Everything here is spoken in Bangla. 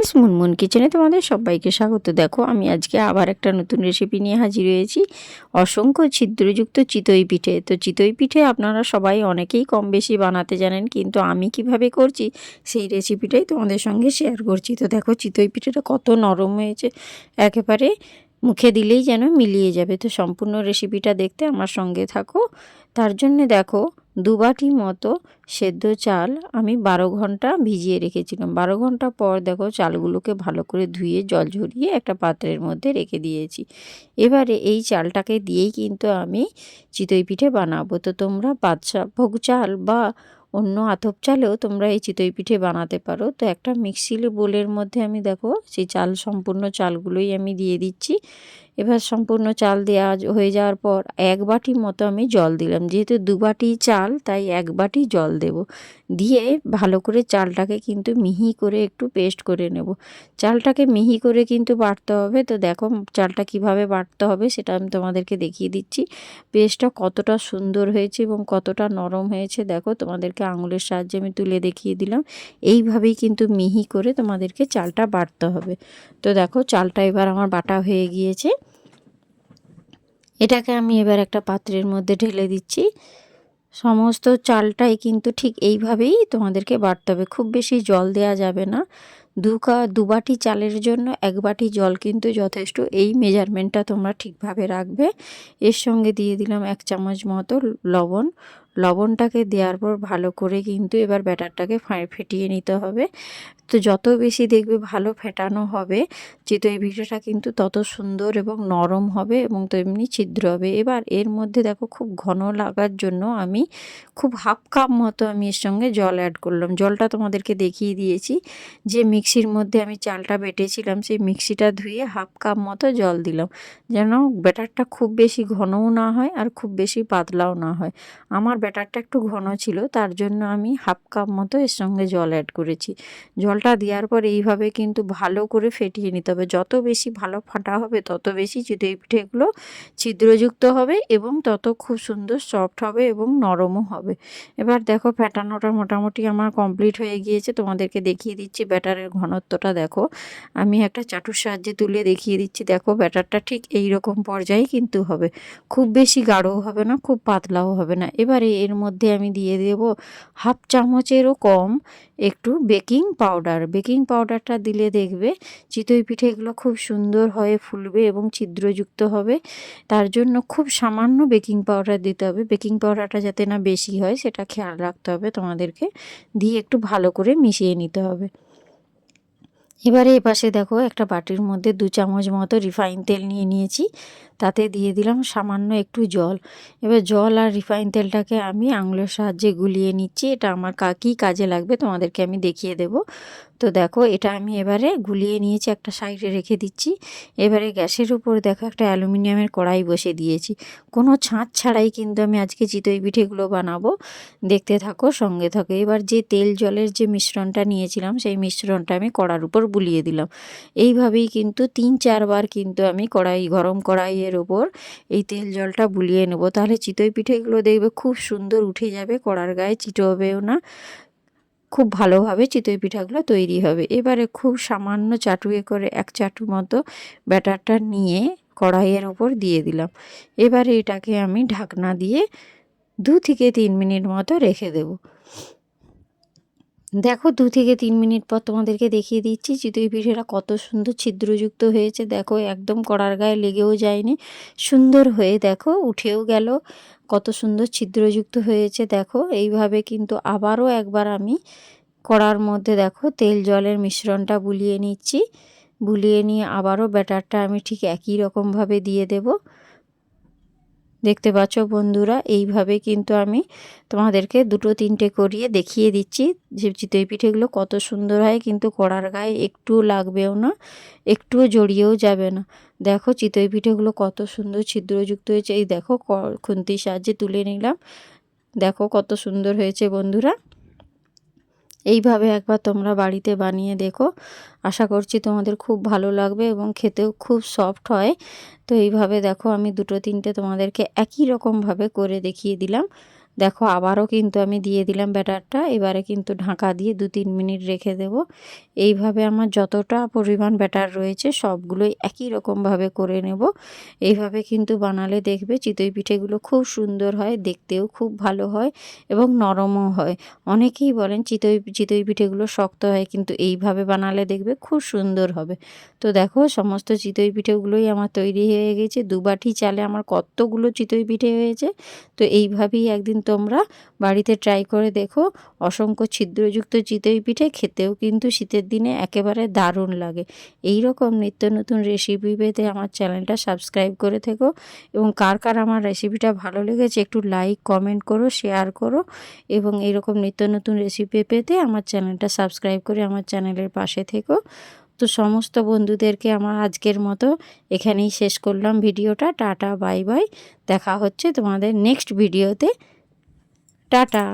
ফ্রেন্ডস মুনমুন কিচেনে তোমাদের সবাইকে স্বাগত। দেখো, আমি আজকে আবার একটা নতুন রেসিপি নিয়ে হাজির হয়েছি। অসংখ্য ছিদ্রযুক্ত চিতই পিঠে। তো চিতই পিঠে আপনারা সবাই অনেকেই কম বেশি বানাতে জানেন, কিন্তু আমি কীভাবে করছি সেই রেসিপিটাই তোমাদের সঙ্গে শেয়ার করছি। তো দেখো, চিতই পিঠেটা কত নরম হয়েছে। একেবারে মুখে দিলেই যেন মিলিয়ে যাবে। তো সম্পূর্ণ রেসিপিটা দেখতে আমার সঙ্গে থাকো। তার জন্যে দেখো দু বাটি মতো সেদ্ধ চাল আমি বারো ঘণ্টা ভিজিয়ে রেখেছিলাম। বারো ঘণ্টা পর দেখো চালগুলোকে ভালো করে ধুয়ে, জল ঝরিয়ে একটা পাত্রের মধ্যে রেখে দিয়েছি। এবারে এই চালটাকে দিয়েই কিন্তু আমি চিতই পিঠে বানাবো। তো তোমরা বাদশা ভোগ চাল বা অন্য আতপ চালেও তোমরা এই চিতই পিঠে বানাতে পারো। তো একটা মিক্সির বোলের মধ্যে আমি দেখো সেই চাল, সম্পূর্ণ চালগুলোই আমি দিয়ে দিচ্ছি। এবার সম্পূর্ণ চাল দেওয়া হয়ে যাওয়ার পর এক বাটি মতো আমি জল দিলাম। যেহেতু দু বাটি চাল, তাই এক বাটি জল দেব। দিয়ে ভালো করে চালটাকে কিন্তু মিহি করে একটু পেস্ট করে নেব। চালটাকে মিহি করে কিন্তু বাটতে হবে। তো দেখো চালটা কীভাবে বাটতে হবে সেটা আমি তোমাদেরকে দেখিয়ে দিচ্ছি। পেস্টটা কতটা সুন্দর হয়েছে এবং কতটা নরম হয়েছে দেখো তোমাদেরকে আঙুলের সাহায্যে আমি তুলে দেখিয়ে দিলাম। এইভাবেই কিন্তু মিহি করে তোমাদেরকে চালটা বাটতে হবে। তো দেখো চালটা এবার আমার বাটা হয়ে গিয়েছে। এটাকে আমি এবার একটা পাত্রের মধ্যে ঢেলে দিচ্ছি। সমস্ত চালটাই কিন্তু ঠিক এইভাবেই তোমাদেরকে বাড়তে হবে। খুব বেশি জল দেওয়া যাবে না। দু কা, দু বাটি চালের জন্য এক বাটি জল কিন্তু যথেষ্ট। এই মেজারমেন্টটা তোমরা ঠিকভাবে রাখবে। এর সঙ্গে দিয়ে দিলাম এক চামচ মতো লবণ। লবণটাকে দেওয়ার পর ভালো করে কিন্তু এবার ব্যাটারটাকে ফেটিয়ে নিতে হবে। তো যত বেশি দেখবে ভালো ফেটানো হবে চিতই পিঠেটা কিন্তু তত সুন্দর এবং নরম হবে এবং তো এমনি ছিদ্র হবে। এবার এর মধ্যে দেখো খুব ঘন লাগার জন্য আমি খুব হাফ কাপ মতো আমি এর সঙ্গে জল অ্যাড করলাম। জলটা তোমাদেরকে দেখিয়ে দিয়েছি যে মিক্সির মধ্যে আমি চালটা বেটেছিলাম, সেই মিক্সিটা ধুয়ে হাফ কাপ মতো জল দিলাম যেন ব্যাটারটা খুব বেশি ঘনও না হয় আর খুব বেশি পাতলাও না হয়। আমার ব্যাটারটা একটু ঘন ছিল, তার জন্য আমি হাফ কাপ মতো এর সঙ্গে জল অ্যাড করেছি। জলটা দেওয়ার পর এইভাবে কিন্তু ভালো করে ফেটিয়ে নিতে হবে। যত বেশি ভালো ফাটা হবে, তত বেশি চিতই পিঠেগুলো ছিদ্রযুক্ত হবে এবং তত খুব সুন্দর সফট হবে এবং নরমও হবে। এবার দেখো ফেটানোটা মোটামুটি আমার কমপ্লিট হয়ে গিয়েছে। তোমাদেরকে দেখিয়ে দিচ্ছি ব্যাটারের ঘনত্বটা, দেখো। আমি একটা চাটুর সাহায্যে তুলে দেখিয়ে দিচ্ছি, দেখো ব্যাটারটা ঠিক এই রকম পর্যায়ে কিন্তু হবে। খুব বেশি গাঢ়ও হবে না, খুব পাতলাও হবে না। এবারে এর মধ্যে আমি দিয়ে দেব হাফ চামচেরও কম একটু বেকিং পাউডার। বেকিং পাউডারটা দিলে দেখবে চিতই পিঠেগুলো খুব সুন্দর হয়ে ফুলবে এবং ছিদ্রযুক্ত হবে। তার জন্য খুব সামান্য বেকিং পাউডার দিতে হবে। বেকিং পাউডারটা যাতে না বেশি হয় সেটা খেয়াল রাখতে হবে তোমাদেরকে। দিয়ে একটু ভালো করে মিশিয়ে নিতে হবে। এবারে এপাশে দেখো একটা বাটির মধ্যে দু চামচ মতো রিফাইন তেল নিয়ে নিয়েছি। তাতে দিয়ে দিলাম সামান্য একটু জল। এবার জল আর রিফাইন তেলটাকে আমি আঙুলের সাহায্যে গুলিয়ে নিচ্ছি। এটা আমার কী কাজে লাগবে তোমাদেরকে আমি দেখিয়ে দেব। তো দেখো এটা আমি এবারে গুলিয়ে নিয়েছি, একটা সাইডে রেখে দিচ্ছি। এবারে গ্যাসের উপর দেখো একটা অ্যালুমিনিয়ামের কড়াই বসে দিয়েছি। কোনো ছাঁচ ছাড়াই কিন্তু আমি আজকে চিতই পিঠেগুলো বানাবো। দেখতে থাকো, সঙ্গে থাকো। এবার যে তেল জলের যে মিশ্রণটা নিয়েছিলাম, সেই মিশ্রণটা আমি কড়ার উপর বুলিয়ে দিলাম। এইভাবেই কিন্তু তিন, চারবার কিন্তু আমি কড়াই, গরম কড়াইয়ের ওপর এই তেল জলটা বুলিয়ে নেব। তাহলে চিতই পিঠেগুলো দেখবে খুব সুন্দর উঠে যাবে, কড়ার গায়ে চিটোবেও না। খুব ভালোভাবে চিতই পিঠাগুলো তৈরি হবে। এবারে খুব সামান্য চাটুয়ে করে এক চাটু মতো ব্যাটারটা নিয়ে কড়াইয়ের ওপর দিয়ে দিলাম। এবারে এটাকে আমি ঢাকনা দিয়ে দু থেকে তিন মিনিট মতো রেখে দেব। দেখো দু থেকে তিন মিনিট পর তোমাদেরকে দেখিয়ে দিচ্ছি চিতই পিঠেটা কত সুন্দর ছিদ্রযুক্ত হয়েছে। দেখো, একদম কড়ার গায়ে লেগেও যায়নি। সুন্দর হয়ে দেখো, উঠেও গেল। কত সুন্দর ছিদ্রযুক্ত হয়েছে, দেখো। এইভাবে কিন্তু আবারও একবার আমি কড়ার মধ্যে দেখো তেল জলের মিশ্রণটা বুলিয়ে নিচ্ছি। বুলিয়ে নিয়ে আবারও ব্যাটারটা আমি ঠিক একই রকমভাবে দিয়ে দেব। দেখতে পাচ্ছ বন্ধুরা, এইভাবে কিন্তু আমি তোমাদেরকে দুটো তিনটে করিয়ে দেখিয়ে দিচ্ছি। যে চিতই পিঠেগুলো কত সুন্দর হয় কিন্তু কড়ার গায়ে একটুও লাগবেও না একটুও জড়িয়েও যাবে না। দেখো চিতই পিঠেগুলো কত সুন্দর ছিদ্রযুক্ত হয়েছে। এই দেখো খুন্তির সাহায্যে তুলে নিলাম। দেখো কত সুন্দর হয়েছে বন্ধুরা। এইভাবে একবার তোমরা বাড়িতে বানিয়ে দেখো। আশা করছি তোমাদের খুব ভালো লাগবে এবং খেতেও খুব সফট হয়। তো এইভাবে দেখো, আমি দুটো তিনটে তোমাদেরকে একই রকমভাবে করে দেখিয়ে দিলাম। দেখো, আবারও কিন্তু আমি দিয়ে দিলাম ব্যাটারটা। এবারে কিন্তু ঢাকা দিয়ে দু তিন মিনিট রেখে দেব। এইভাবে আমার যতটা পরিমাণ ব্যাটার রয়েছে, সবগুলোই একই রকমভাবে করে নেব। এইভাবে কিন্তু বানালে দেখবে চিতই পিঠেগুলো খুব সুন্দর হয়, দেখতেও খুব ভালো হয় এবং নরমও হয়। অনেকেই বলেন চিতই চিতই পিঠেগুলো শক্ত হয়, কিন্তু এইভাবে বানালে দেখবে খুব সুন্দর হবে। তো দেখো, সমস্ত চিতই পিঠেগুলোই আমার তৈরি হয়ে গেছে। দুবাটি চালে আমার কতগুলো চিতই পিঠে হয়েছে? তো এইভাবেই একদিন তোমরা বাড়িতে ট্রাই করে দেখো। অসংখ্য ছিদ্রযুক্ত চিতই পিঠে খেতেও কিন্তু শীতের দিনে একেবারে দারুণ লাগে। এই রকম নিত্য নতুন রেসিপি পেতে আমার চ্যানেলটা সাবস্ক্রাইব করে থেকো এবং কার কার আমার রেসিপিটা ভালো লেগেছে একটু লাইক কমেন্ট করো শেয়ার করো এবং এইরকম নিত্য নতুন রেসিপি পেতে আমার চ্যানেলটা সাবস্ক্রাইব করে আমার চ্যানেলের পাশে থেকো। তো সমস্ত বন্ধুদেরকে আমার আজকের মতো এখানেই শেষ করলাম ভিডিওটা। টাটা বাই বাই দেখা হচ্ছে তোমাদের নেক্সট ভিডিওতে টাটা।